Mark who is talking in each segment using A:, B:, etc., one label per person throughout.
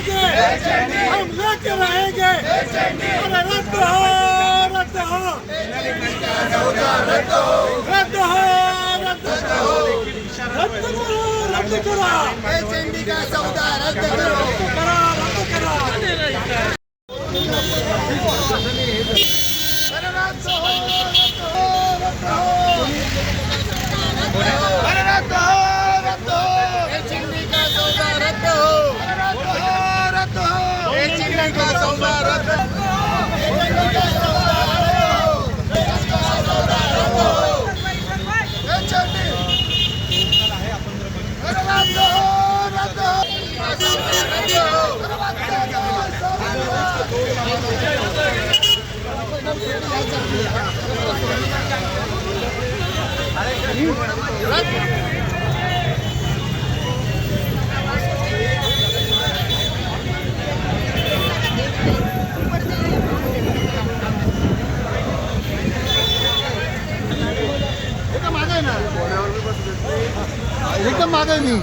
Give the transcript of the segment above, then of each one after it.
A: हम लेके रहेंगे अरे रद्द हो रद्द हो रद्द हो रद्द हो रद्द करो रद्द करो एच एन
B: डी का सौदा रद्द करो রাজ্য एकदम मागे आहे ना एकदम मी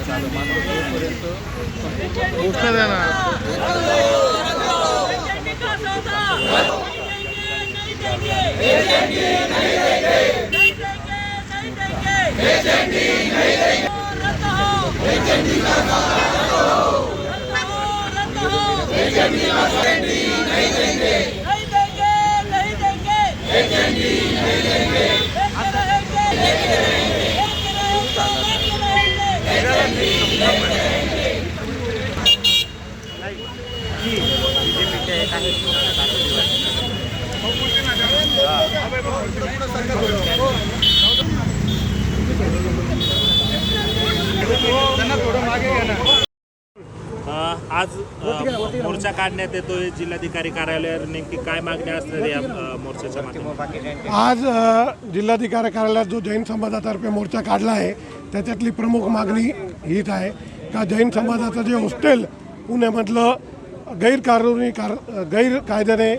C: चंडी का सौदा नहीं देंगे नहीं देंगे नहीं देंगे नहीं देंगे नहीं देंगे नहीं चंडी नहीं देंगे रद्द हो चंडी का सौदा रद्द हो रद्द हो चंडी का चंडी नहीं देंगे नहीं देंगे नहीं देंगे नहीं चंडी नहीं देंगे लेके रहेंगे लेके रहेंगे लेके रहेंगे लेके रहेंगे
D: अ, आज मोर्चा काढण्यात येतोय. जिल्हाधिकारी कार्यालयावर नेमकी काय मागणी असणार या मोर्चाच्या माध्यमातून?
A: आज जिल्हाधिकारी कार्यालयात जो जैन समाजातर्फे मोर्चा काढला आहे त्याच्यातली प्रमुख मागणी हीच आहे का जैन समाजाचं जे हॉस्टेल पुण्यामधलं गैरकानूनी कार गैरकायद्याने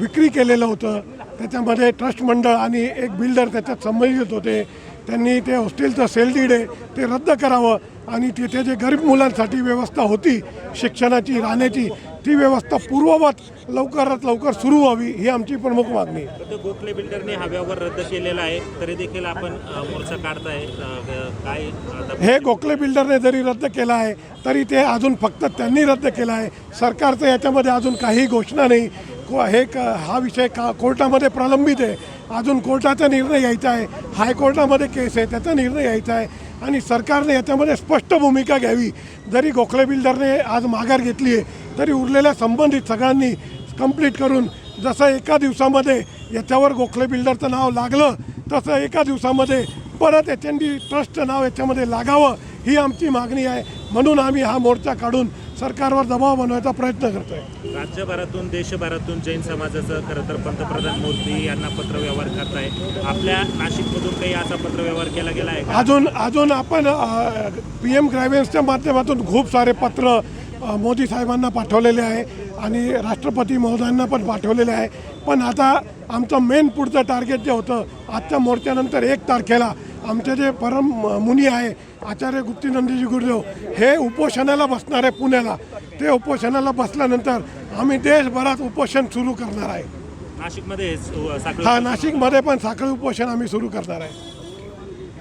A: विक्री केलेलं होतं. त्याच्यामध्ये ट्रस्ट मंडळ आणि एक बिल्डर त्याच्यात संबंधित होते. त्यांनी ते हॉस्टेलचं सेल डीड आहे ते रद्द करावं आणि तिथे जे गरीब मुलांसाठी व्यवस्था होती शिक्षणाची राहण्याची ती व्यवस्था पूर्ववत लवकरात लवकर सुरू व्हावी ही आमची प्रमुख मागणी आहे.
D: गोखले बिल्डरने हा व्यवहार रद्द केलेला आहे तरी देखील आपण अ, मोर्चा काढताय. अ, ग- काय आता
A: हे गोखले बिल्डरने जरी रद्द केलं आहे तरी ते अजून फक्त त्यांनी रद्द केलं आहे. सरकारचं याच्यामध्ये अजून काही घोषणा नाही. को हे क हा विषय का कोर्टामध्ये प्रलंबित आहे. अजून कोर्टाचा निर्णय यायचा आहे. हायकोर्टामध्ये केस आहे त्याचा निर्णय यायचा आहे. आणि सरकारने याच्यामध्ये स्पष्ट भूमिका घ्यावी. जरी गोखले बिल्डरने आज माघार घेतली आहे तरी उरलेल्या संबंधित सगळ्यांनी कंप्लीट करून जसं एका दिवसामध्ये याच्यावर गोखले बिल्डरचं नाव लागलं तसं एका दिवसामध्ये परत एच एन डी ट्रस्टचं नाव याच्यामध्ये लागावं ही आमची मागणी आहे. म्हणून आम्ही हा मोर्चा काढून सरकारवर दबाव बनवायचा प्रयत्न करतोय.
D: राज्यभरातून देशभरातून जैन समाजाचं खरं तर पंतप्रधान मोदी यांना पत्रव्यवहार करताय. आपल्या नाशिकमधून काही असा पत्रव्यवहार केला गेला आहे
A: अजून अजून आपण पी एम ग्रॅव्हन्सच्या माध्यमातून खूप सारे पत्र मोदी साहेबांना पाठवलेले आहे आणि राष्ट्रपती महोदयांना पण पाठवलेले आहे. पण आता आमचं मेन पुढचं टार्गेट जे होतं आजच्या मोर्चानंतर एक तारखेला आमचे जे परम मुनी आहे आचार्य गुप्तीनंदीजी गुरुदेव हे उपोषणाला बसणार आहे पुण्याला. ते उपोषणाला बसल्यानंतर आम्ही देशभरात उपोषण सुरू करणार आहे.
D: नाशिकमध्ये
A: हा नाशिकमध्ये पण साखळी उपोषण आम्ही सुरू करणार आहे.